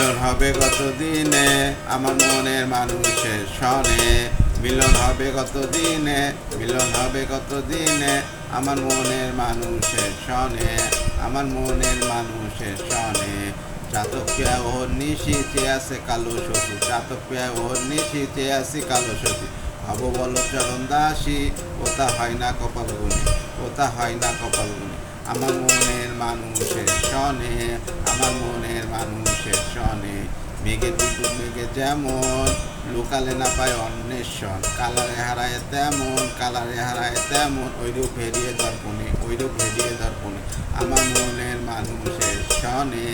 মিলন হবে কত দিনে আমার মনের মানুষের সনে। মিলন হবে কত দিনে মিলন হবে কত দিনে আমার মনের মানুষের সনে। আমার মনের মানুষের সনে। চাতক পেয়া ওর নিশিতে আছে কালো সতী। চাতক পেয়া ওর নিশিতে আছে কালো সতী। হব বল চরণ দাসী। ওটা হয় না কপাল গুনে ওটা হয় না কপাল গুনে আমার মনের মানুষের সনে, আমার মনের মানুষের সনে। মেঘে বিদ্যুৎ মেঘে যেমন, লোকালে না পায় অন্বেষণ। কালারে হারায় তেমন, কালারে হারায় তেমন ওইরূপ হেরিয়ে দর্পণে ওইরূপ হেরিয়ে দর্পণে আমার মনের মানুষের সনে,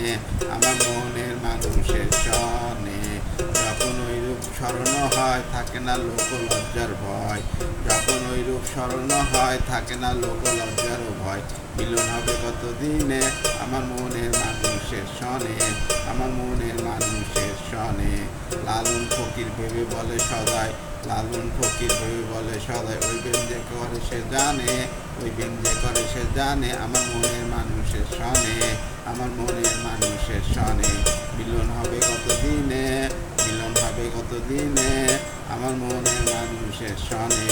আমার মনের মানুষের সনে। যখন ওইরূপ স্মরণ হয়, থাকে না লোক লজ্জার ভয়। ওইরূপ স্মরণ হয়, থাকে না লোক লজ্জার ভয় মিলন হবে কত দিনে আমার মনের মানুষের সনে, আমার মনের মানুষের সনে। লালন ফকির ভেবে বলে সদাই, লালন ফকির ভেবে বলে সদাই। ওই বেন যে করে সে জানে, ওই বেন যে করে সে জানে। আমার মনের মানুষের সনে, আমার মনের মানুষের সনে। মিলন হবে কত দিনে মিলন হবে কত দিনে আমার মনের মানুষের সনে।